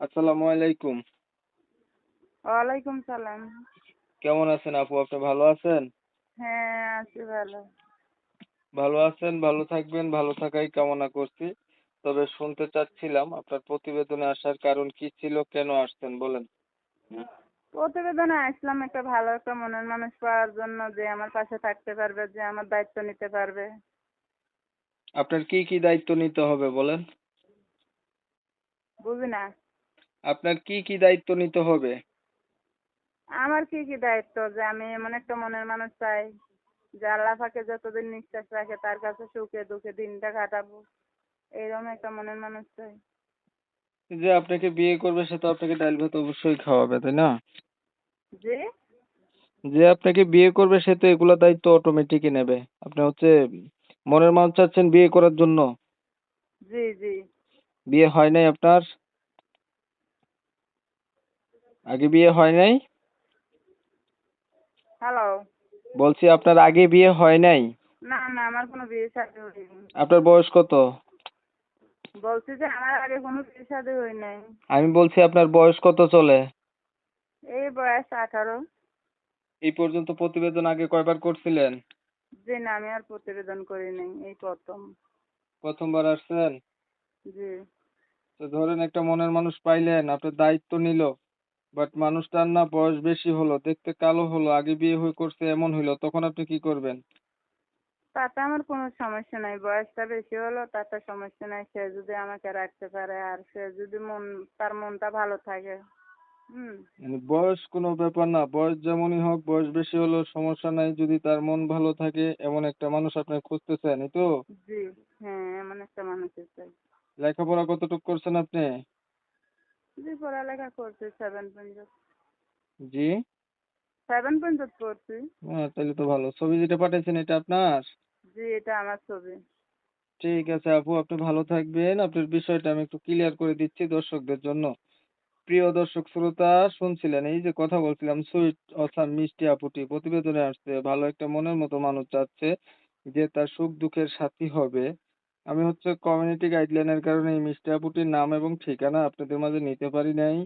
আসসালামু আলাইকুম। ওয়ালাইকুম সালাম। কেমন আছেন আপু? আপনি ভালো আছেন? হ্যাঁ আছি ভালো। ভালো আছেন ভালো থাকবেন ভালো থাকাই কামনা করছি। তবে শুনতে চাচ্ছিলাম আপনার প্রতিবেদনে আসার কারণ কি ছিল কেন আসছেন বলেন? প্রতিবেদনে আসলাম একটা ভালো একটা মনের মানুষ পাওয়ার জন্য যে আমার পাশে থাকতে পারবে যে আমার দায়িত্ব নিতে পারবে। আপনার কি কি দায়িত্ব নিতে হবে বলেন? বুঝি না। আপনার কি কি দায়িত্ব নিতে হবে? আমার কি কি দায়িত্ব? যে আমি এমন একটা মনের মানুষ চাই যে আল্লাহ পাকে যতদিন নিঃশ্বাস রাখে তার কাছে সুখে দুঃখে দিনটা কাটাবো। এইরকম একটা মনের মানুষ চাই। যে আপনাকে বিয়ে করবে সে তো আপনাকে ডাল ভাত অবশ্যই খাওয়াবে তাই না? যে যে আপনাকে বিয়ে করবে সে তো এগুলো দায়িত্ব অটোমেটিকই নেবে। আপনি হচ্ছে মনের মানুষ চাচ্ছেন বিয়ে করার জন্য। জি জি। বিয়ে হয় নাই আপনার? আগে বিয়ে হয় নাই? হ্যালো বলছি আপনার আগে বিয়ে হয় নাই? না না আমার কোনো বিয়ে শাদী হয়নি। আপনার বয়স কত? বলছি যে আমার আগে কোনো বিয়ে শাদী হয় নাই। আমি বলছি আপনার বয়স কত চলে? এই বয়স আঠারো। এই পর্যন্ত প্রতিবেদন আগে কয়বার করছিলেন? জি না আমি আর প্রতিবেদন করি নাই এই প্রথম। প্রথমবার আসছেন? জি। তো ধরেন একটা মনের মানুষ পাইলেন আপনার দায়িত্ব নিল। বাট মানুষটার না বয়স বেশি হলো দেখতে কালো হলো আগে বিয়ে হয়ে করছে এমন হইল তখন আপনি কি করবেন? তাতে আমার কোনো সমস্যা নাই বয়সটা বেশি হলো তাতে সমস্যা নাই সে যদি আমাকে রাখতে পারে আর সে যদি মন তার মনটা ভালো থাকে হুম। মানে বয়স কোনো ব্যাপার না বয়স যেমনই হোক বয়স বেশি হলেও সমস্যা নাই যদি তার মন ভালো থাকে এমন একটা মানুষ আপনি খুঁজতেছেন এই তো? জি হ্যাঁ এমন একটা মানুষ চাই লেখাপড়া কতটুকু করছেন আপনি? জি পড়ালেখা করছি সেভেন পর্যন্ত? জি? সেভেন পর্যন্ত পড়ছি হ্যাঁ তাহলে তো ভালো। ছবি যেটা পাঠিয়েছেন এটা আপনার? জি এটা আমার ছবি। ঠিক আছে আপু আপনি ভালো থাকবেন। আপনার বিষয়টা আমি একটু ক্লিয়ার করে দিচ্ছি দর্শকদের জন্য। প্রিয় দর্শক শ্রোতা শুনছিলেন? এই যে কথা বলছিলাম সুইট অসাম মিষ্টি আপুটি প্রতিবেদনে আসছে ভালো একটা মনের মতো মানুষ চাচ্ছে যে তার সুখ দুঃখের সাথী হবে। আমি হচ্ছে কমিউনিটি গাইডলাইনের কারণে এই মিষ্টি আপুটির নাম এবং ঠিকানা আপনাদের মাঝে নিতে পারি নাই।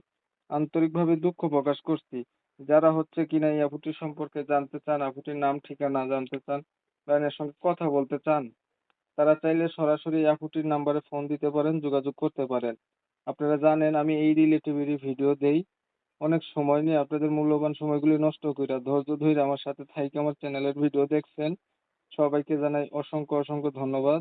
আন্তরিকভাবে দুঃখ প্রকাশ করছি। যারা হচ্ছে কিনা এই আপুটির সম্পর্কে জানতে চান, আপুটির নাম, ঠিকানা জানতে চান বা এনার সঙ্গে কথা বলতে চান, তারা চাইলে সরাসরি এই আপুটির নাম্বারে ফোন দিতে পারেন, যোগাযোগ করতে পারেন। আপনারা জানেন, আমি এই রিলেটিভেরই ভিডিও দেই। অনেক সময় নিয়ে আপনাদের মূল্যবান সময়গুলি নষ্ট কইরা ধৈর্য ধরে আমার সাথে থাইকে আমার চ্যানেলের ভিডিও দেখছেন। সবাইকে জানাই অসংখ্য অসংখ্য ধন্যবাদ।